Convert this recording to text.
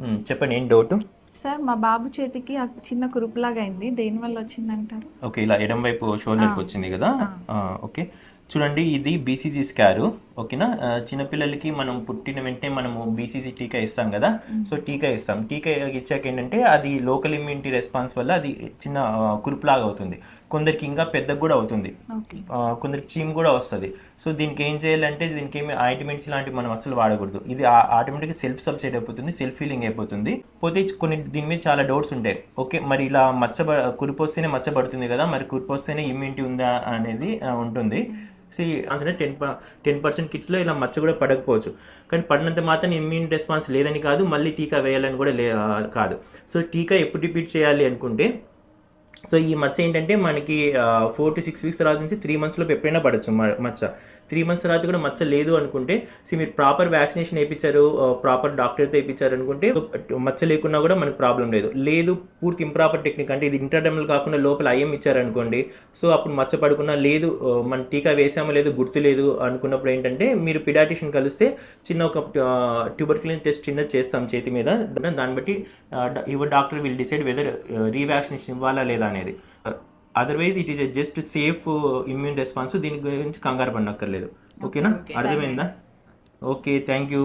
చెప్పండి ఏం doubt? Sir మా బాబు చేతికి ఆ చిన్న కురుపులాగా అయింది దేని వల్ల వచ్చిందంటారు? ఓకే ఇలా ఎడం వైపు షోల్డర్కి వచ్చింది కదా? ఓకే. చూడండి ఇది బీసీజీ స్కారు ఓకేనా? చిన్నపిల్లలకి మనం పుట్టిన వెంటనే మనము బీసీజీ టీకా ఇస్తాం కదా? సో టీకా ఇస్తాం. టీకా ఇచ్చాక ఏంటంటే అది లోకల్ ఇమ్యూనిటీ రెస్పాన్స్ వల్ల అది చిన్న కురుపులాగా అవుతుంది. కొందరికి ఇంకా పెద్దగా కూడా అవుతుంది. కొందరికి చీమ్ కూడా వస్తుంది. సో దీనికి ఏం చేయాలంటే దీనికి ఏమి ఆయింట్మెంట్స్ లాంటివి మనం అసలు వాడకూడదు. ఇది ఆటోమేటిక్గా సెల్ఫ్ సబ్సైడ్ అయిపోతుంది సెల్ఫ్ ఫీలింగ్ అయిపోతుంది. పోతే కొన్ని దీని మీద చాలా డౌట్స్ ఉంటాయి. ఓకే మరి ఇలా మచ్చ కురుపు వస్తేనే మచ్చ పడుతుంది కదా? మరి కురుపు వస్తేనే ఇమ్యూనిటీ ఉందా అనేది ఉంటుంది. సి అంటే టెన్ టెన్ పర్సెంట్ కిడ్స్లో ఇలా మచ్చ కూడా పడకపోవచ్చు. కానీ పడినంత మాత్రం ఇమ్యూన్ రెస్పాన్స్ లేదని కాదు మళ్ళీ టీకా వేయాలని కూడా లే కాదు. సో టీకా ఎప్పుడు రిపీట్ చేయాలి అనుకుంటే సో ఈ మచ్చ ఏంటంటే మనకి ఫోర్ టు సిక్స్ వీక్స్ తర్వాత నుంచి త్రీ మంత్స్లో ఎప్పుడైనా పడచ్చు మ- మచ్చ. త్రీ మంత్స్ తర్వాత కూడా మచ్చ లేదు అనుకుంటే సో మీరు ప్రాపర్ వ్యాక్సినేషన్ వేయించారు ప్రాపర్ డాక్టర్తో వేయించారు అనుకుంటే మచ్చ లేకున్నా కూడా మనకు ప్రాబ్లం లేదు. లేదు పూర్తి ఇంప్రాపర్ టెక్నిక్ అంటే ఇది ఇంటర్డెమల్ కాకుండా లోపల ఐఎం ఇచ్చారనుకోండి సో అప్పుడు మచ్చ పడుకున్నా లేదు మన టీకా వేసామో లేదు గుర్తు లేదు అనుకున్నప్పుడు ఏంటంటే మీరు పిడాటిషన్ కలిస్తే చిన్న ఒక ట్యూబర్క్లిన్ టెస్ట్ చిన్నది చేస్తాం చేతి మీద. దాన్ని- దాన్ని బట్టి your doctor will decide whether revaccination ఇవ్వాలా లేదా అనేది. Otherwise it is just safe immune response దీని గురించి కంగారు పడనక్కర్లేదు. ఓకేనా అర్థమైందా? Okay thank you